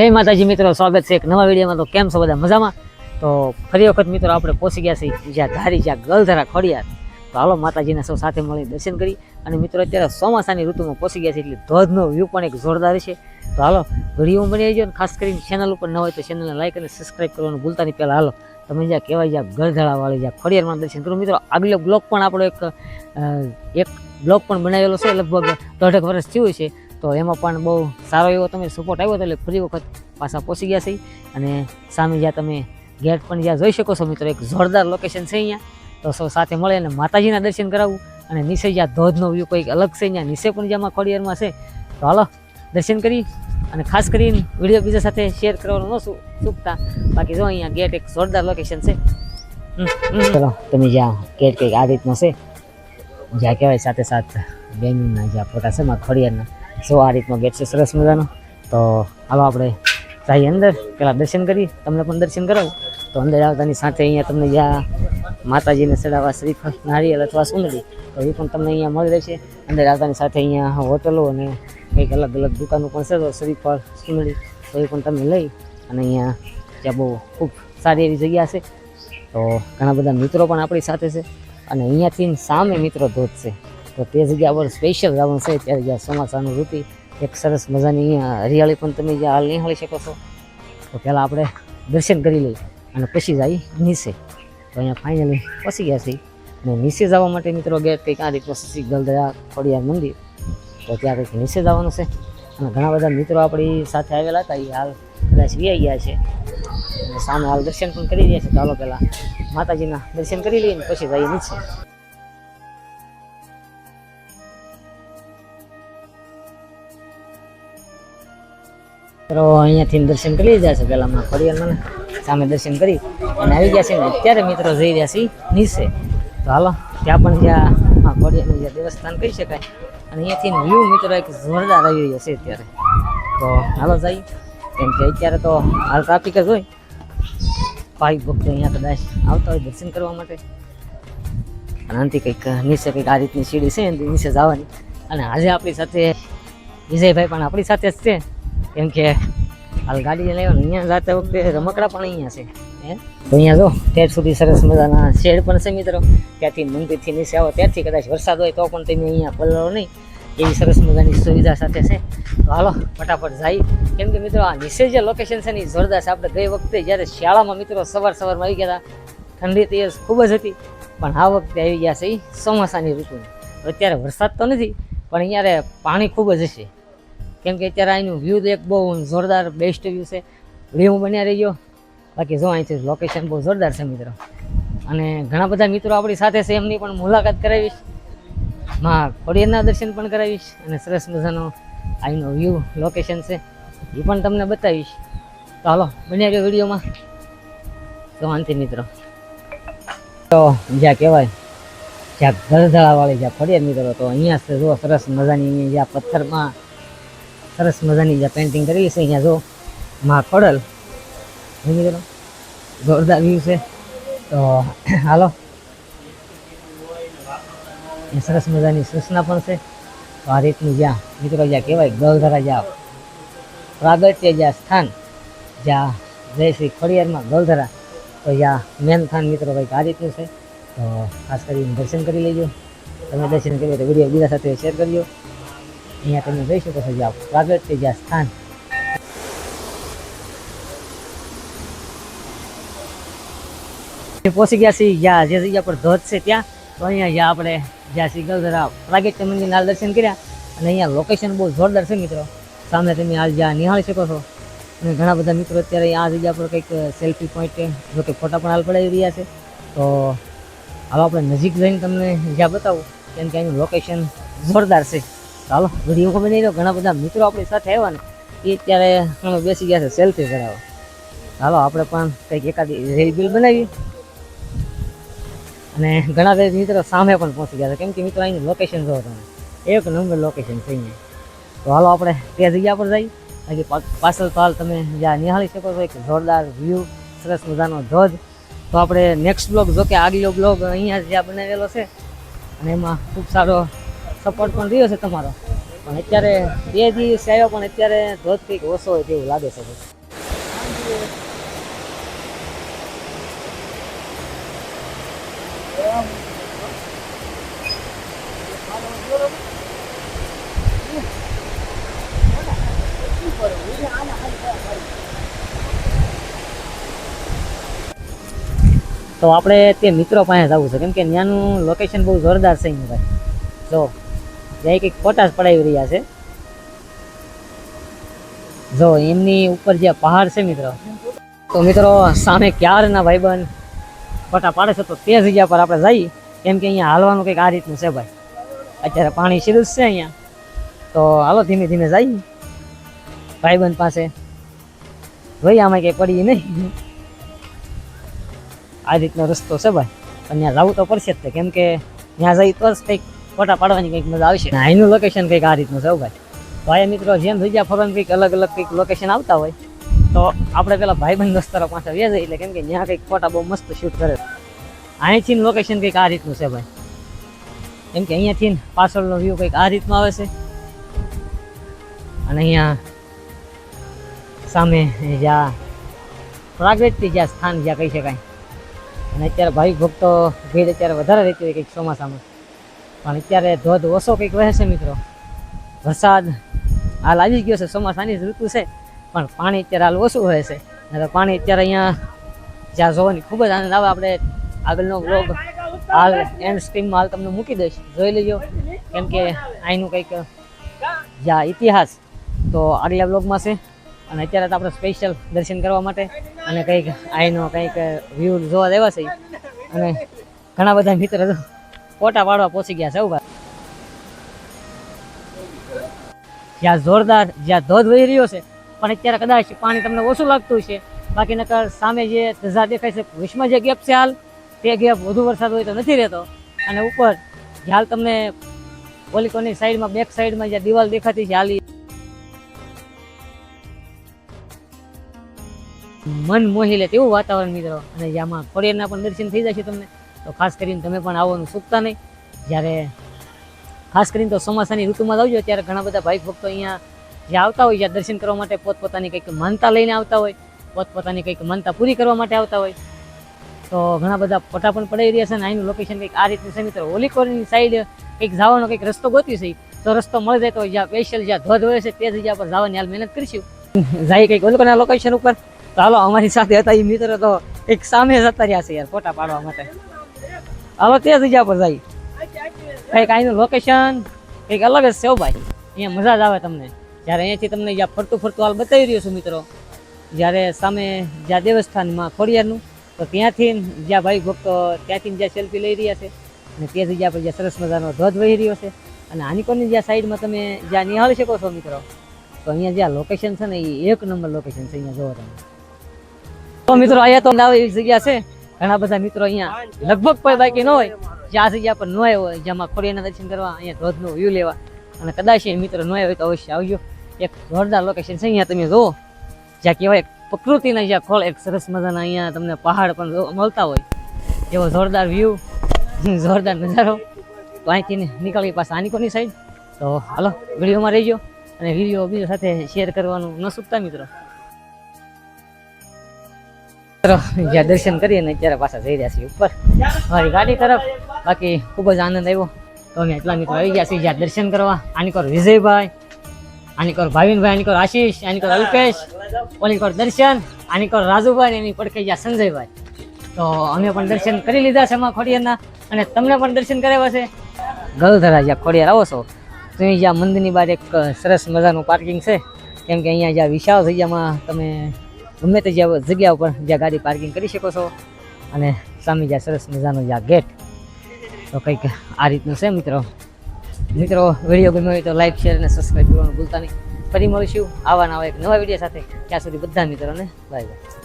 જય માતાજી મિત્રો, સ્વાગત છે એક નવા વિડીયોમાં. તો કેમ છો બધા? મજામાં? તો ફરી વખત મિત્રો આપણે પહોંચી ગયા છીએ જ્યાં ધારી, જ્યાં ગલધરા ખોડિયાર. તો હાલો માતાજીને સૌ સાથે મળી દર્શન કરી. અને મિત્રો, અત્યારે ચોમાસાની ઋતુમાં પહોંચી ગયા છે એટલે ધોધનો વ્યૂ પણ એક જોરદાર છે. તો હાલો, વીડિયો બની આવજો અને ખાસ કરીને ચેનલ ઉપર ન હોય તો ચેનલને લાઈક અને સબસ્ક્રાઈબ કરવાનું ભૂલતા નહીં. પહેલાં હાલો, તમે જ્યાં કહેવાય જ્યાં ગળધળાવાળી જ્યાં ખોડિયારમાં દર્શન કરો. મિત્રો, આગલો બ્લોક પણ આપણો એક એક બ્લોક પણ બનાવેલો છે. લગભગ દોઢેક વર્ષ થયું છે. તો એમાં પણ બહુ સારો એવો તમે સપોર્ટ આવ્યો હતો એટલે ફરી વખત પાછા પહોંચી ગયા છે અને સામે જ્યાં તમે ગેટ પણ જ્યાં જોઈ શકો છો મિત્રો, એક જોરદાર લોકેશન છે અહીંયા. તો સૌ સાથે મળે અને માતાજીના દર્શન કરાવવું અને નીચે જ્યાં ધોધનો વ્યૂ કંઈક અલગ છે, ત્યાં નીચે પણ જ્યાં ખોડિયારમાં છે. તો હાલો, દર્શન કરી અને ખાસ કરીને વીડિયો બીજા સાથે શેર કરવાનું ન ચૂકતા બાકી જો અહીંયા ગેટ એક જોરદાર લોકેશન છે. ચલો, તમે જ્યાં ગેટ કંઈક આ રીતનો છે, જ્યાં કહેવાય સાથે સાથ બેનના જ્યાં ફોટા છે મારા ખોડિયારના. સો આ રીતનો ગેટ છે સરસ મજાનો. તો હાલો આપણે જઈએ અંદર. પહેલાં દર્શન કરી તમને પણ દર્શન કરાવું. તો અંદર આવતાની સાથે અહીંયા તમને જ્યાં માતાજીને ચડાવવા શ્રીફળ, નારિયેળ અથવા સુંદરી, તો એ પણ તમને અહીંયા મળી રહેશે. અંદર આવતાની સાથે અહીંયા હોટલો અને કંઈક અલગ અલગ દુકાનો પણ છે, તો શ્રીફળ, સુંદરી, તો એ પણ તમે લઈ અને અહીંયા ત્યાં બહુ ખૂબ સારી એવી જગ્યા છે. તો ઘણા બધા મિત્રો પણ આપણી સાથે છે. અને અહીંયાથી સામે મિત્રો ધોધ છે. તો તે જગ્યા પર સ્પેશિયલ જવાનું છે ત્યારે જ્યાં ચોમાસાનું ઋતુ, એક સરસ મજાની અહીંયા હરિયાળી પણ તમે જ્યાં હાલ નિહાળી શકો છો. તો પહેલાં આપણે દર્શન કરી લઈએ અને પછી જાય નીચે. તો અહીંયા ફાઇનલી પસી ગયા છીએ. અને નીચે જવા માટે મિત્રો ગેટ કંઈક આ રીતનો શ્રી ગલદરા ખોડિયાર મંદિર. તો ત્યાં કંઈક નીચે જવાનું છે. અને ઘણા બધા મિત્રો આપણી સાથે આવેલા હતા, એ હાલ કદાચ વી ગયા છે. અને સામે હાલ દર્શન પણ કરી રહ્યા છે. ચાલો પહેલાં માતાજીના દર્શન કરી લઈએ ને પછી જઈએ નીચે. મિત્રો અહીંયાથી દર્શન કરી લીધા છે. પહેલાં માં ખોડિયારમાં સામે દર્શન કરી અને આવી ગયા છે ને અત્યારે મિત્રો જઈ રહ્યા છીએ નીચે. તો હાલો, ત્યાં પણ જ્યાં ફળિયાનું જ્યાં દેવસ્થાન કહી શકાય. અને અહીંયાથી વ્યૂ મિત્રો એક જોરદાર આવી રહ્યો છે અત્યારે. તો હાલો જઈએ. કેમ કે અત્યારે તો હાલ ટ્રાફિક જ હોય. ભાઈ ભક્તો અહીંયા કદાચ આવતા હોય દર્શન કરવા માટે. અને કંઈક નીચે કંઈક આ રીતની સીડી છે નીચે જવાની. અને આજે આપણી સાથે વિજયભાઈ પણ આપણી સાથે જ છે. કેમ કે હાલ ગાડી લેવાનું અહીંયા જાતે વખતે રમકડા પણ અહીંયા છે તો અહીંયા જો, ત્યાં સુધી સરસ મજાના શેડ પણ છે મિત્રો. ત્યાંથી મંદિરથી નીચે આવો ત્યારથી કદાચ વરસાદ હોય તો પણ તમે અહીંયા પલળો નહીં. એવી સરસ મજાની સુવિધા સાથે છે. તો હાલો, ફટાફટ જાય. કેમ કે મિત્રો, આ નીચે જે લોકેશન છે ને, એ જોરદાર છે. આપણે ગઈ વખતે જ્યારે શિયાળામાં મિત્રો સવાર સવારમાં આવી ગયા હતા, ઠંડી તો ખૂબ જ હતી. પણ આ વખતે આવી ગયા છે એ ચોમાસાની ઋતુની અત્યારે વરસાદ તો નથી, પણ અહીંયા પાણી ખૂબ જ હશે. કેમ કે અત્યારે અહીંનું વ્યૂ એક બહુ જોરદાર બેસ્ટ વ્યૂ છે. વ્યૂ બન્યા રહી ગયો બાકી જો અહીંથી લોકેશન બહુ જોરદાર છે મિત્રો. અને ઘણા બધા મિત્રો આપણી સાથે છે, એમની પણ મુલાકાત કરાવીશ. માં ખોડિયારના દર્શન પણ કરાવીશ અને સરસ મજાનો અહીંનો વ્યૂ લોકેશન છે, એ પણ તમને બતાવીશ. તો હાલો, બન્યા ગયો વિડીયોમાં. તો વાંધી મિત્રો. તો જ્યાં કહેવાય, જ્યાં ગરધડાવાળી જ્યાં ખોડિયાર મિત્રો તો અહીંયા જો સરસ મજાની અહીંયા જ્યાં પથ્થરમાં સરસ મજાની જ્યાં પેન્ટિંગ કરી છે, અહીંયા જો માં ખોડલ. હે મિત્રો જોરદાર વ્યૂ છે. તો, હાલો. એ સરસ મજાની સૂચના પણ છે. તો આ રીતનું જ્યાં, મિત્રો, જ્યાં કહેવાય, ગલધરા જ્યાં પ્રાગટ્ય જ્યાં સ્થાન, જ્યાં જય શ્રી ખોડિયારમાં ગલધરા, તો જ્યાં મેન સ્થાન, મિત્રો કંઈક આ રીતનું છે. તો ખાસ કરીને દર્શન કરી લેજો. તમે દર્શન કર્યો તો વીડિયો બીજા સાથે શેર કરજો. અહીંયા તમે જોઈ શકો છો જ્યાં છે જ્યાં સ્થાન. પહોંચી ગયા છીએ જ્યાં જે જગ્યા પર ધોધ છે ત્યાં, તો અહીંયા જ્યાં આપણે જ્યાં શ્રી ગલધરા પ્રાગટ્ય મંદિરના દર્શન કર્યા, અને અહીંયા લોકેશન બહુ જોરદાર છે મિત્રો. સામે તમે આ જ્યાં નિહાળી શકો છો. અને ઘણા બધા મિત્રો અત્યારે આ જગ્યા પર કંઈક સેલ્ફી પોઈન્ટ જો કે ફોટા પણ હાલ પડાવી રહ્યા છે. તો હવે આપણે નજીક જઈને તમને જ્યાં બતાવું, કેમ કે અહીંનું લોકેશન જોરદાર છે. ચાલો વીડિયો બની રહ્યો, ઘણા બધા મિત્રો આપણી સાથે આવ્યા ને એ અત્યારે અમે બેસી ગયા છે સેલ્ફી કરાવવા. ચાલો આપણે પણ કંઈક એકાદી રેલ બિલ બનાવી અને ઘણા બધા મિત્રો સામે પણ પહોંચી ગયા છે. કેમ કે મિત્રો, અહીંનું લોકેશન જોવો તમે. એક નંબર લોકેશન છે અહીંયા. તો હાલો, આપણે તે જગ્યા પર જઈએ. બાકી પાછળ હાલ તમે જ્યાં નિહાળી શકો છો, એક જોરદાર વ્યૂ સરસ મજાનો ધોધ. તો આપણે નેક્સ્ટ બ્લોગ જો કે આગલો બ્લોગ અહીંયા જ્યાં બનાવેલો છે. અને એમાં ખૂબ સારો સપોર્ટ પણ રહ્યો છે તમારો. પણ અત્યારે બે દિવસ આવ્યો, પણ અત્યારે ધોધ કંઈક ઓછો હોય તેવું લાગે છે તો આપણે તે મિત્રો પાસે જવું છે. કેમ કે ત્યાંનું લોકેશન બહુ જોરદાર છે ભાઈ. જો ત્યાં કંઈક ફોટા જ પડાવી રહ્યા છે. જો, એમની ઉપર જે પહાડ છે મિત્રો, તો મિત્રો, સામે ક્યારના ભાઈબંધ ફોટા પાડે છે, તો તે જગ્યા પર આપણે જઈએ કેમ કે અહીંયા હાલવાનું કંઈક આ રીતનું છે ભાઈ. અત્યારે પાણી સીધું છે અહીંયા. તો હાલો, ધીમે ધીમે જઈએ ભાઈબંધ પાસે ભાઈ આમાં કંઈ પડી નહીં. આ રીતનો રસ્તો છે ભાઈ. પણ ત્યાં જવું તો પડશે જ તે, કેમ કે ત્યાં જઈ તો જ કંઈક ફોટા પાડવાની કંઈક મજા આવશે. અહીંનું લોકેશન કંઈક આ રીતનું છે ભાઈ. ભાઈ મિત્રો, જેમ બીજા ફરવાનું કંઈક અલગ અલગ કંઈક લોકેશન આવતા હોય, તો આપણે પેલા ભાઈબંધ દોસ્તારો પાસે વ્યા એટલે કેમ કે ત્યાં કંઈક ફોટા બહુ મસ્ત શૂટ કરે. અહીંથી લોકેશન કંઈક આ રીતનું છે ભાઈ. કેમ કે અહીંયાથી પાછળનો વ્યૂ કંઈક આ રીતનો આવે છે. અને અહીંયા સામે જ્યાં પ્રાગટ્ય જ્યાં સ્થાન જ્યાં કહી શકાય. અને અત્યારે ભાવિક ભક્તો ભીડ અત્યારે વધારે રહેતી હોય કંઈક ચોમાસામાં. પણ અત્યારે ધોધ ઓછો કંઈક વહે છે મિત્રો. વરસાદ હાલ આવી ગયો છે, ચોમાસાની જ ઋતુ છે, પણ પાણી અત્યારે હાલ ઓછું હોય છે. નહીંતર પાણી અત્યારે અહીંયા જ્યાં જોવાની ખૂબ જ આનંદ આવે, આપણે આગળનો બ્લોગ હાલ એન્ડ સ્ટ્રીમમાં હાલ તમને મૂકી દઈશ. જોઈ લેજો, કેમ કે અહીંનું કંઈક જ્યાં ઇતિહાસ તો આગલા બ્લોગમાં છે. અને અત્યારે તો આપણે સ્પેશિયલ દર્શન કરવા માટે અને કંઈક અહીંનો કંઈક વ્યૂ જોવા દેવા છે. અને ઘણા બધા મિત્ર ફોટા પાડવા પહોંચી ગયા છે ઊભા જ્યાં જોરદાર, જ્યાં ધોધ વહી રહ્યો છે, પણ અત્યારે કદાચ પાણી તમને ઓછું લાગતું છે બાકી નકર સામે જે ધજા દેખાય છે વિશ્વમાં જે ગેપ છે હાલ, તે ગેપ વધુ વરસાદ હોય તો નથી રહેતો. અને ઉપર હાલ તમને ઓલી સાઈડમાં, બેક સાઈડમાં જે દિવાલ દેખાતી છે, હાલી મન મોહી લે તેવું વાતાવરણ, મિત્રો. અને જેમાં ફોરિયરના પણ દર્શન થઈ જશે તમને. તો ખાસ કરીને તમે પણ આવવાનું ચૂકતા નહીં. જ્યારે ખાસ કરીને તો ચોમાસાની ઋતુમાં આવજો, ત્યારે ઘણા બધા ભાઈ ભક્તો અહીંયા જે આવતા હોય, જ્યાં દર્શન કરવા માટે પોતપોતાની કંઈક માનતા લઈને આવતા હોય, પોતપોતાની કંઈક માનતા પૂરી કરવા માટે આવતા હોય. તો ઘણા બધા ફોટા પણ પડાવી રહ્યા છે અને અહીંનું લોકેશન કંઈક આ રીતનું છે મિત્રો. હોલીકોરની સાઈડ કંઈક જવાનો કંઈક રસ્તો ગોતી છે તો રસ્તો મળી જાય તો જ્યાં સ્પેશિયલ જ્યાં ધોધ હોય છે તે જગ્યા પર જવાની હાલ મહેનત કરીશું. જાય કંઈક ઓલી લોકેશન ઉપર. તો હાલો અમારી સાથે હતા એ મિત્ર તો એક સામે જતા રહ્યા છે યાર ફોટા પાડવા માટે. હાલો તે જગ્યા પર જાય. કંઈક અહીંનું લોકેશન કંઈક અલગ જ છે ભાઈ. અહીંયા મજા જ આવે તમને. જ્યારે અહીંયાથી તમને જ્યાં ફરતું ફરતું હાલ બતાવી રહ્યો છું મિત્રો. જ્યારે સામે જ્યાં દેવસ્થાનમાં ખોડિયારનું, તો ત્યાંથી જ્યાં ભાઈ ભક્તો ત્યાંથી જ્યાં સેલ્ફી લઈ રહ્યા છે, અને તે જગ્યા પર જ્યાં સરસ મજાનો ધોધ વહી રહ્યો છે, અને આનીકોની જ્યાં સાઈડમાં તમે જ્યાં નિહાળી શકો છો મિત્રો, તો અહીંયા જ્યાં લોકેશન છે ને, એ એક નંબર લોકેશન છે, અહીંયા જોવો તમે. તો મિત્રો, અહીંયા તો એવી જગ્યા છે. ઘણા બધા મિત્રો અહીંયા લગભગ કોઈ બાકી ન હોય. જ્યાં જગ્યા પર ન આવ્યો હોય જેમાં ખોડિયાના દર્શન કરવા, અહીંયા ધોધનો વ્યૂ લેવા. અને કદાચ એ મિત્રો ન આવ્યો હોય તો અવશ્ય આવજો. એક જોરદાર લોકેશન છે અહીંયા, તમે જુઓ. જ્યાં કહેવાય પ્રકૃતિના જ્યાં ખોળ, એક સરસ મજાના અહીંયા તમને પહાડ પણ મળતા હોય. એવો જોરદાર વ્યૂ જોરદાર નજારો. તો અહીંથી નીકળી પાસે આનિકોની સાઈડ તો હાલો, વિડીયોમાં રહીજો. અને વીડિયો બીજા સાથે શેર કરવાનું ન ચૂકતા મિત્રો. જ્યાં દર્શન કરીએ ને અત્યારે પાછા જઈ રહ્યા છીએ ઉપર. મારી ગાડી તરફ. બાકી ખૂબ જ આનંદ આવ્યો. તો અમે એટલા મિત્રો આવી ગયા છીએ જ્યાં દર્શન કરવા. આની કોર વિજયભાઈ, આની કોર ભાવિનભાઈ, આની કોર આશીષ, આની કોર અલ્પેશ ઓની કોર દર્શન, આની કોર રાજુભાઈ એની પડખે જ્યાં સંજયભાઈ. તો અમે પણ દર્શન કરી લીધા છે એમાં ખોડિયારના અને તમને પણ દર્શન કરાવ્યા છે. ગલધરા જ્યાં ખોડિયાર આવો છો તો જ્યાં મંદિરની બહાર એક સરસ મજાનું પાર્કિંગ છે. કેમ કે અહીંયા જ્યાં વિશાળ જગ્યામાં તમે ગમે તે જગ્યા ઉપર જ્યાં ગાડી પાર્કિંગ કરી શકો છો અને સામે જ્યાં સરસ મજાનો જ્યાં ગેટ, તો કંઈક આ રીતનું છે મિત્રો. મિત્રો, વીડિયો ગમ્યો હોય તો લાઈક, શેર અને સબસ્ક્રાઈબ કરવાનું ભૂલતા નહીં. ફરી મળીશું આવા નવા એક નવા વીડિયો સાથે. ત્યાં સુધી બધા મિત્રોને બાય બાય